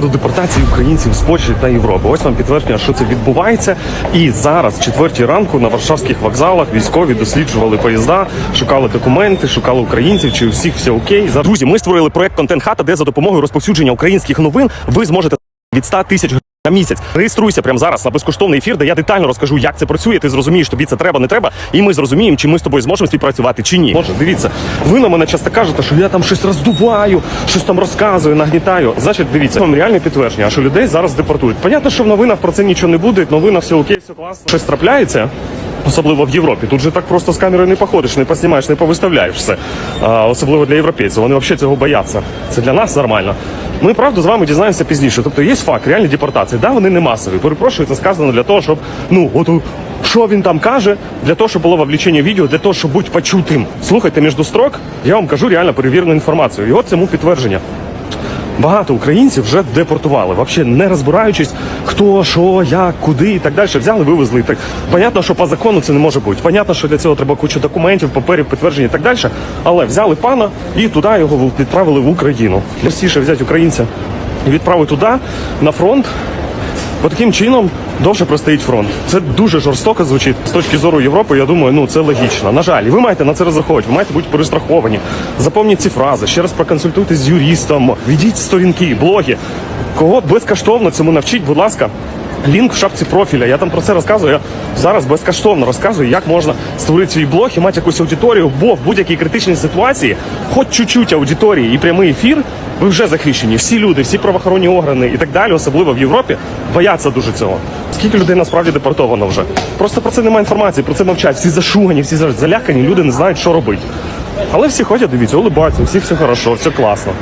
приводу депортації українців з Польщі та Європи. Ось вам підтвердження, що це відбувається. І зараз, четвертій ранку, на варшавських вокзалах військові досліджували поїзда, шукали документи, шукали українців, чи у всіх все окей. Друзі, ми створили проект контент хата, де за допомогою розповсюдження українських новин ви зможете від 100 тисяч на місяць. Реєструйся прямо зараз на безкоштовний ефір, де я детально розкажу, як це працює. Ти зрозумієш, тобі це треба, не треба, і ми зрозуміємо, чи ми з тобою зможемо співпрацювати чи ні. Може, дивіться, ви на мене часто кажете, що я там щось роздуваю, щось там розказую, нагнітаю. Значить, дивіться, вам реальне підтвердження, що людей зараз депортують. Понятно, що в новинах про це нічого не буде. Новина все окей, все класно. Щось трапляється. Особливо в Європі. Тут же так просто з камерою не походиш, не поснімаєш, не повиставляєш все. А, особливо для європейців. Вони взагалі цього бояться. Це для нас нормально. Ми правду з вами дізнаємося пізніше. Тобто є факт реальні депортації. Да, вони не масові. Перепрошую, це сказано для того, щоб ну от що він там каже, для того, щоб було вовлечення відео, для того, щоб бути почутим. Слухайте між строк, я вам кажу реально перевірену інформацію. І от цьому підтвердження. Багато українців вже депортували, взагалі не розбираючись, хто, що, як, куди і так далі. Взяли, вивезли. Так понятно, що по закону це не може бути. Понятно, що для цього треба кучу документів, паперів, підтверджень і так далі. Але взяли пана і туди його відправили в Україну. Простіше взяти українця і відправити туди на фронт. Бо таким чином довше простоїть фронт. Це дуже жорстоко звучить з точки зору Європи. Я думаю, ну це логічно. На жаль, і ви маєте на це розраховувати, ви маєте бути перестраховані. Запомніть ці фрази, ще раз проконсультуйтесь з юристом, ведіть сторінки, блоги. Кого безкоштовно цьому навчіть, будь ласка. Лінк в шапці профіля. Я там про це розказую. Я зараз безкоштовно розказую, як можна створити свій блог і мати якусь аудиторію, бо в будь-якій критичній ситуації, хоч чуть-чуть аудиторії і прямий ефір, ви вже захищені. Всі люди, всі правоохоронні органи і так далі, особливо в Європі, бояться дуже цього. Скільки людей насправді депортовано вже? Просто про це немає інформації, про це мовчать. Всі зашугані, всі залякані, люди не знають, що робити. Але всі ходять, дивіться, улибаються, всі все хорошо, все класно.